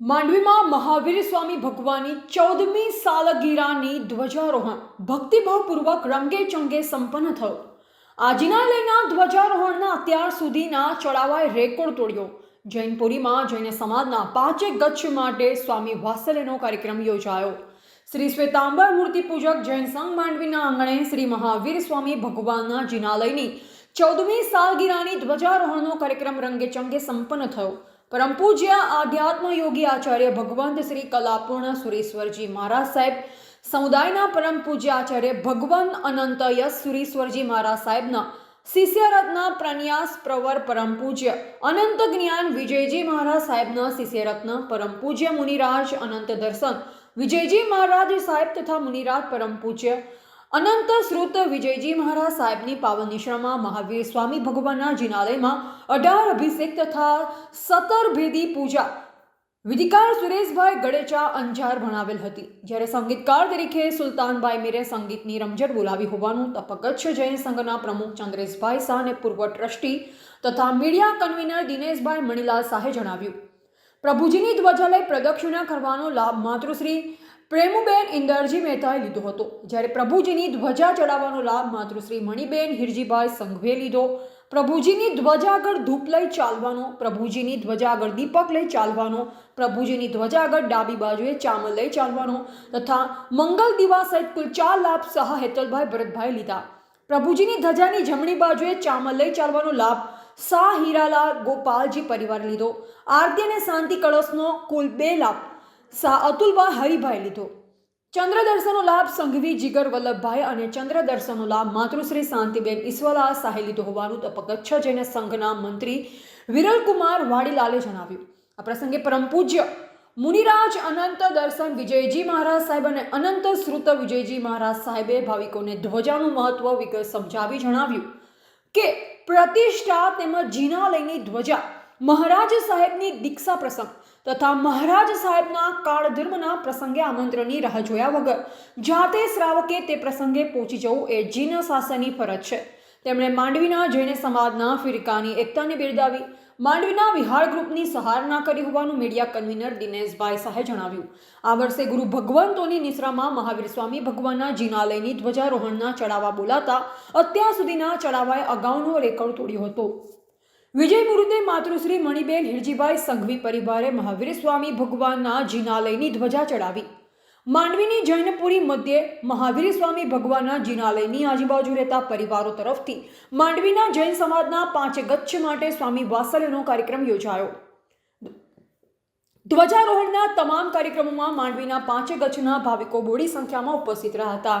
માંડવીમાં મહાવીર સ્વામી ભગવાનની ચૌદમી સાલગીરાની ધ્વજારોહણ ભક્તિભાવપૂર્વક રંગે ચંગે સંપન્ન થયો. આજના ધ્વજારોહણના અત્યાર સુધીના ચડાવાએ રેકોર્ડ તોડ્યો. જૈનપુરીમાં જૈન સમાજના પાંચે ગચ્છ માટે સ્વામી વાત્સલ્યનો કાર્યક્રમ યોજાયો. શ્રી શ્વેતાંબર મૂર્તિ પૂજક જૈન સંઘ માંડવીના આંગણે શ્રી મહાવીર સ્વામી ભગવાનના જિનાલયની ચૌદમી સાલગીરાની ધ્વજારોહણનો કાર્યક્રમ રંગે ચંગે સંપન્ન થયો. પરમ પૂજ્ય આધ્યાત્મ યોગી આચાર્ય ભગવંત શ્રી કલાપૂર્ણ સુરેશ્વરજી મહારાજ સાહેબ, સમુદાયના પરમ પૂજ્ય આચાર્ય ભગવંત અનંતય સુરેશ્વરજી મહારાજ સાહેબના શિષ્યરત્ન પ્રન્યાસ પ્રવર પરમ પૂજ્ય અનંત જ્ઞાન વિજયજી મહારાજ સાહેબના શિષ્યરત્ન પરમ પૂજ્ય મુનિરાજ અનંત દર્શન વિજયજી મહારાજ સાહેબ તથા મુનિરાજ પરમ પૂજ્ય અનંત શ્રુત વિજયજી મહારાજ સાહેબની પાવન નિશ્રામાં મહાવીર સ્વામી ભગવાનના જિનાલયમાં અઢાર અભિષેક તથા સતર ભેદી પૂજા. વિધિકાર સુરેશભાઈ ગળેચા અંજાર ભણાવેલ હતી. જ્યારે સંગીતકાર તરીકે સુલતાનભાઈ મીરે સંગીતની રમઝટ બોલાવી હોવાનું તપકચ્છ જૈન સંઘના પ્રમુખ ચંદ્રેશભાઈ શાહ અને પૂર્વ ટ્રસ્ટી તથા મીડિયા કન્વીનર દિનેશભાઈ મણીલાલ શાહે જણાવ્યું. પ્રભુજીની ધ્વજાલય પ્રદક્ષિણા કરવાનો લાભ માતૃશ્રી પ્રેમુબેન ઇન્દરજી મહેતાએ લીધો હતો. જ્યારે પ્રભુજીની ધ્વજા ચડાવવાનો લાભ માતૃશ્રી મણિબેન હિરજીભાઈ સંઘવે લીધો. પ્રભુજીની ધ્વજા આગળ ધૂપ લઈ ચાલવાનો, પ્રભુજીની ધ્વજા આગળ દીપક લઈ ચાલવાનો, પ્રભુજીની ધ્વજા આગળ ડાબી બાજુએ ચામલ લઈ ચાલવાનો તથા મંગલ દીવા સહિત કુલ ચાર લાભ સહ હેતલભાઈ ભરતભાઈ લીધા. પ્રભુજીની ધજાની જમણી બાજુએ ચામલ લઈ ચાલવાનો લાભ શાહ હીરાલાલ ગોપાલજી પરિવાર લીધો. આરતી અને શાંતિ કળશનો કુલ બે લાભ. શાહ અતુલભાઈ હરિભાઈ લીધો. ચંદ્ર દર્શનનો લાભ સંઘવી જીગર વલ્લભભાઈ અને ચંદ્ર દર્શનનો લાભ માતૃશ્રી શાંતિબેન ઈશ્વરલાલ શાહે લીધો હોવાનું તપકચ્છ જૈન સંઘના મંત્રી વિરલકુમાર વાડીલાલે જણાવ્યું. આ પ્રસંગે પરમ પૂજ્ય મુનિરાજ અનંત દર્શન વિજયજી મહારાજ સાહેબ અને અનંત શ્રુત વિજયજી મહારાજ સાહેબે ભાવિકોને ધ્વજાનું મહત્વ વિગત સમજાવી જણાવ્યું કે પ્રતિષ્ઠા તેમજ જીના લઈને ધ્વજા મહારાજ સાહેબની દીક્ષા પ્રસંગ તથા મહારાજ સાહેબના કાળધર્મના પ્રસંગે આમંત્રણની રાહ જોયા વગર જાતે શ્રાવકે તે પ્રસંગે પહોંચી જવું એ જીન શાસનની ફરજ છે. તેમણે માંડવીના જૈન સમાજના ફિરકાની એકતાને બિરદાવી માંડવીના વિહાર ગ્રુપની સહારના કરી હોવાનું મીડિયા કન્વીનર દિનેશભાઈ શાહે જણાવ્યું. આ વર્ષે ગુરુ ભગવંતોની નિશ્રામાં મહાવીર સ્વામી ભગવાનના જિનાલયની ધ્વજારોહણના ચડાવા બોલાતા અત્યાર સુધીના ચડાવાએ અગાઉનો રેકોર્ડ તોડ્યો હતો. વિજય મુરુદે માતૃશ્રી મણિબેન હિરજીભાઈ સંઘવી પરિવારે મહાવીર સ્વામી ભગવાનના જિનાલયની ધ્વજા ચડાવી. માંડવીની જૈનપુરી મધ્યે મહાવીર સ્વામી ભગવાનના જિનાલયની આજુબાજુ રહેતા પરિવારો તરફથી માંડવીના જૈન સમાજના પાંચ ગચ્છ માટે સ્વામી વાસલ્યનો કાર્યક્રમ યોજાયો. ધ્વજારોહણના તમામ કાર્યક્રમોમાં માંડવીના પાંચે ગચ્છના ભાવિકો બોડી સંખ્યામાં ઉપસ્થિત રહ્યા હતા.